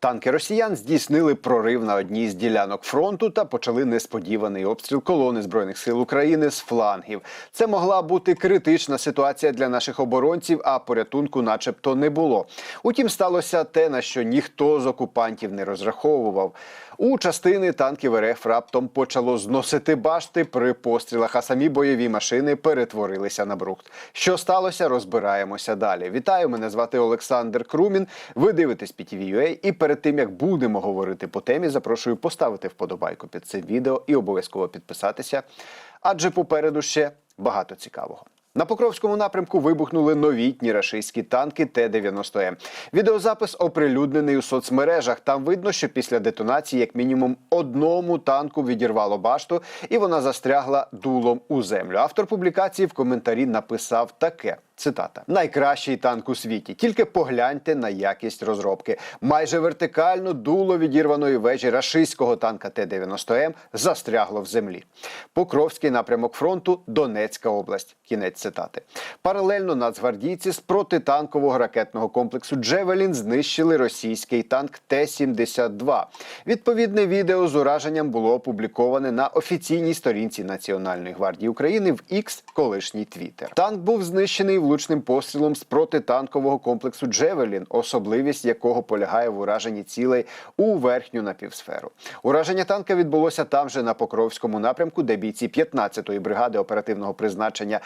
Танки росіян здійснили прорив на одній з ділянок фронту та почали несподіваний обстріл колони збройних сил України з флангів. Це могла бути критична ситуація для наших оборонців, а порятунку, начебто, не було. Утім, сталося те, на що ніхто з окупантів не розраховував. У частини танків РФ раптом почало зносити башти при пострілах, а самі бойові машини перетворилися на брухт. Що сталося, розбираємося далі. Вітаю, мене звати Олександр Крумін. Ви дивитесь PTV.ua і перед тим як будемо говорити по темі, запрошую поставити вподобайку під цим відео і обов'язково підписатися, адже попереду ще багато цікавого. На Покровському напрямку вибухнули новітні рашистські танки Т-90М. Відеозапис оприлюднений у соцмережах. Там видно, що після детонації, як мінімум, одному танку відірвало башту, і вона застрягла дулом у землю. Автор публікації в коментарі написав таке. Цитата: найкращий танк у світі. Тільки погляньте на якість розробки. Майже вертикально дуло відірваної вежі рашистського танка Т-90М застрягло в землі. Покровський напрямок фронту Донецька область. Кінець цитати. Паралельно нацгвардійці з протитанкового ракетного комплексу Джевелін знищили російський танк Т-72. Відповідне відео з ураженням було опубліковане на офіційній сторінці Національної гвардії України в X, колишній Твіттер. Танк був знищений влучним пострілом з протитанкового комплексу Джевелін, особливість якого полягає в ураженні цілей у верхню напівсферу. Ураження танка відбулося там же на Покровському напрямку, де бійці 15-ї бригади оперативного призначення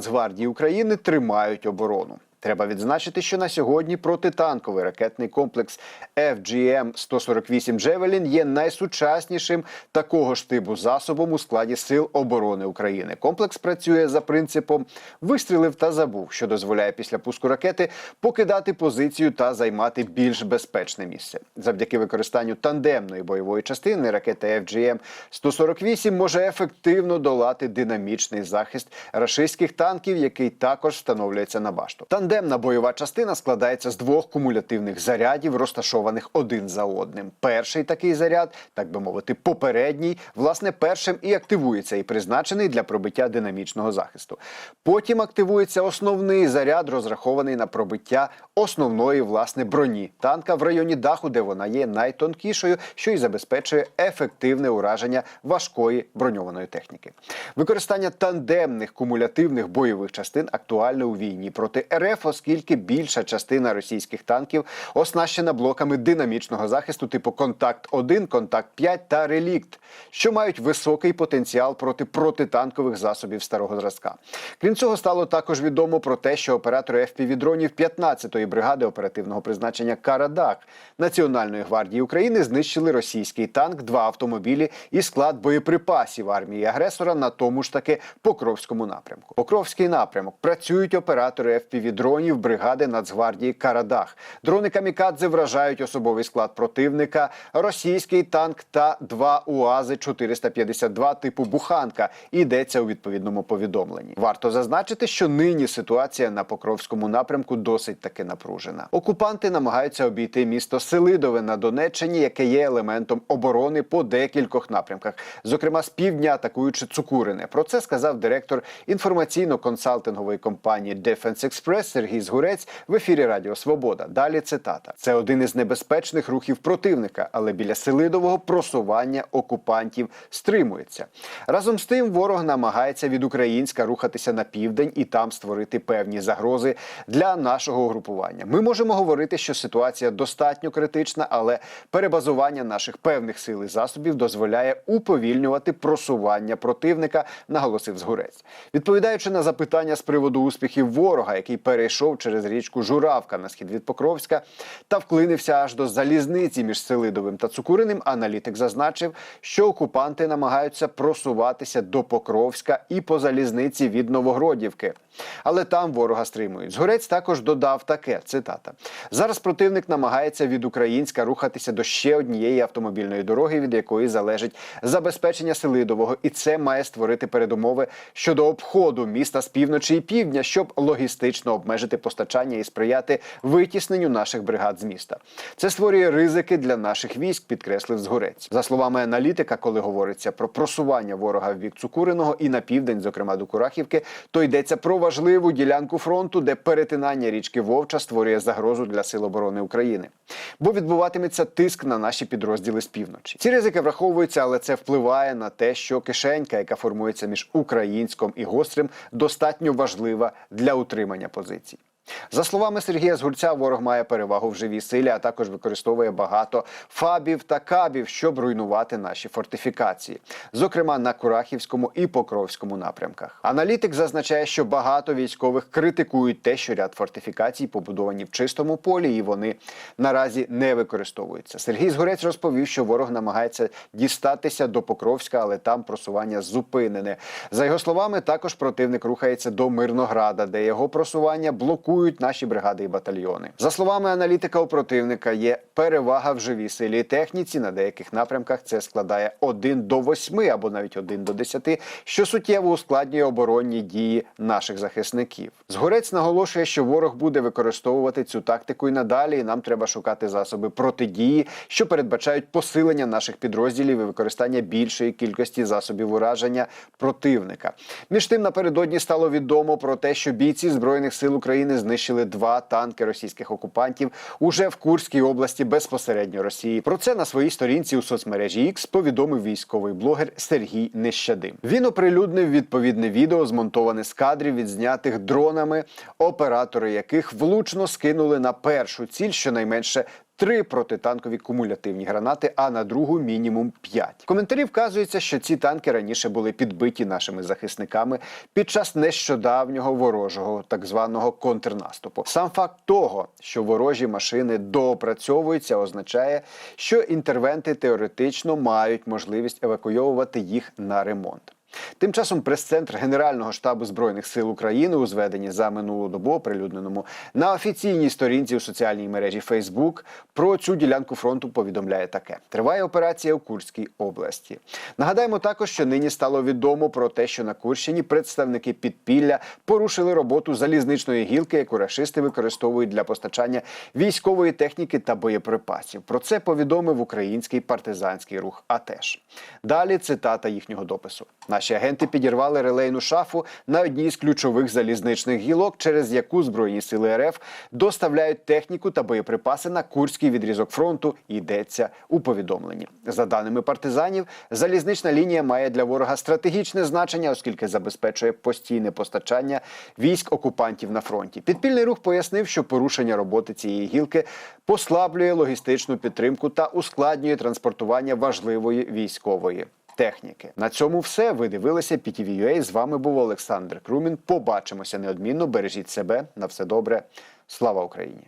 Нацгвардії України тримають оборону. Треба відзначити, що на сьогодні протитанковий ракетний комплекс FGM-148 Джевелін є найсучаснішим такого ж типу засобом у складі сил оборони України. Комплекс працює за принципом вистрілив та забув, що дозволяє після пуску ракети покидати позицію та займати більш безпечне місце. Завдяки використанню тандемної бойової частини ракета FGM-148 може ефективно долати динамічний захист рашистських танків, який також встановлюється на башту. Тандемна бойова частина складається з двох кумулятивних зарядів, розташованих один за одним. Перший такий заряд, так би мовити, попередній, власне, першим і активується і призначений для пробиття динамічного захисту. Потім активується основний заряд, розрахований на пробиття основної власне броні танка в районі даху, де вона є найтонкішою, що й забезпечує ефективне ураження важкої броньованої техніки. Використання тандемних кумулятивних бойових частин актуальне у війні проти РФ, оскільки більша частина російських танків оснащена блоками динамічного захисту типу Контакт 1 Контакт 5 та Релікт, що мають високий потенціал проти протитанкових засобів старого зразка. Крім цього, стало також відомо про те, що оператори FPV-дронів 15-ї бригади оперативного призначення Карадак Національної гвардії України знищили російський танк, два автомобілі і склад боєприпасів армії агресора на тому ж таки Покровському напрямку. Покровський напрямок працюють оператори FPV-дронів бригади Нацгвардії Карадах. Дрони камікадзе вражають особовий склад противника, російський танк та два УАЗи 452 типу Буханка. Йдеться у відповідному повідомленні. Варто зазначити, що нині ситуація на Покровському напрямку досить таки напружена. Окупанти намагаються обійти місто Селидове на Донеччині, яке є елементом оборони по декількох напрямках, зокрема з півдня атакуючи Цукурине. Про це сказав директор інформаційно-консалтингової компанії Defense Express Сергій Згурець в ефірі Радіо Свобода. Далі цитата: це один із небезпечних рухів противника, але біля Селидового просування окупантів стримується. Разом з тим, ворог намагається від Українська рухатися на південь і там створити певні загрози для нашого угрупування. Ми можемо говорити, що ситуація достатньо критична, але перебазування наших певних сил і засобів дозволяє уповільнювати просування противника, наголосив Згурець. Відповідаючи на запитання з приводу успіхів ворога, який перейшов через річку Журавка на схід від Покровська та вклинився аж до залізниці між Селидовим та Цукуриним, аналітик зазначив, що окупанти намагаються просуватися до Покровська і по залізниці від Новогродівки. Але там ворога стримують. Згорець також додав таке: цитата: зараз противник намагається від Українська рухатися до ще однієї автомобільної дороги, від якої залежить забезпечення Селидового, і це має створити передумови щодо обходу міста з півночі і півдня, щоб логістично обмежити обмежити постачання і сприяти витісненню наших бригад з міста. Це створює ризики для наших військ, підкреслив Згорець. За словами аналітика, коли говориться про просування ворога в бік Цукуриного і на південь, зокрема до Курахівки, то йдеться про важливу ділянку фронту, де перетинання річки Вовча створює загрозу для сил оборони України. Бо відбуватиметься тиск на наші підрозділи з півночі. Ці ризики враховуються, але це впливає на те, що кишенька, яка формується між українськом і гострим, достатньо важлива для утримання позицій. society. За словами Сергія Згульця, ворог має перевагу в живій силі, а також використовує багато фабів та кабів, щоб руйнувати наші фортифікації, зокрема на Курахівському і Покровському напрямках. Аналітик зазначає, що багато військових критикують те, що ряд фортифікацій побудовані в чистому полі, і вони наразі не використовуються. Сергій Згорець розповів, що ворог намагається дістатися до Покровська, але там просування зупинене. За його словами, також противник рухається до Мирнограда, де його просування блокують наші бригади і батальйони. За словами аналітика, у противника є перевага в живій силі і техніці. На деяких напрямках це складає 1 до 8 або навіть 1 до 10, що суттєво ускладнює оборонні дії наших захисників. Згорець наголошує, що ворог буде використовувати цю тактику і надалі. і Нам треба шукати засоби протидії, що передбачають посилення наших підрозділів і використання більшої кількості засобів ураження противника. Між тим напередодні стало відомо про те, що бійці збройних сил України знищили два танки російських окупантів уже в Курській області безпосередньо Росії. Про це на своїй сторінці у соцмережі X повідомив військовий блогер Сергій Нещадим. Він оприлюднив відповідне відео, змонтоване з кадрів, відзнятих дронами, оператори яких влучно скинули на першу ціль щонайменше три протитанкові кумулятивні гранати, а на другу мінімум п'ять. Коментарі вказується, що ці танки раніше були підбиті нашими захисниками під час нещодавнього ворожого так званого контрнаступу. Сам факт того, що ворожі машини доопрацьовуються, означає, що інтервенти теоретично мають можливість евакуйовувати їх на ремонт. Тим часом прес-центр Генерального штабу збройних сил України у зведенні за минулу добу, оприлюдненому на офіційній сторінці у соціальній мережі Facebook, про цю ділянку фронту повідомляє таке: триває операція у Курській області. Нагадаємо також, що нині стало відомо про те, що на Курщині представники підпілля порушили роботу залізничної гілки, яку рашисти використовують для постачання військової техніки та боєприпасів. Про це повідомив український партизанський рух. АТЕШ. Далі цитата їхнього допису. Наші агенти підірвали релейну шафу на одній з ключових залізничних гілок, через яку збройні сили РФ доставляють техніку та боєприпаси на курський відрізок фронту. Йдеться у повідомленні. За даними партизанів, залізнична лінія має для ворога стратегічне значення, оскільки забезпечує постійне постачання військ окупантів на фронті. Підпільний рух пояснив, що порушення роботи цієї гілки послаблює логістичну підтримку та ускладнює транспортування важливої військової техніки. На цьому все. Ви дивилися PTV.ua. З вами був Олександр Крумін. Побачимося неодмінно. Бережіть себе на все добре. Слава Україні!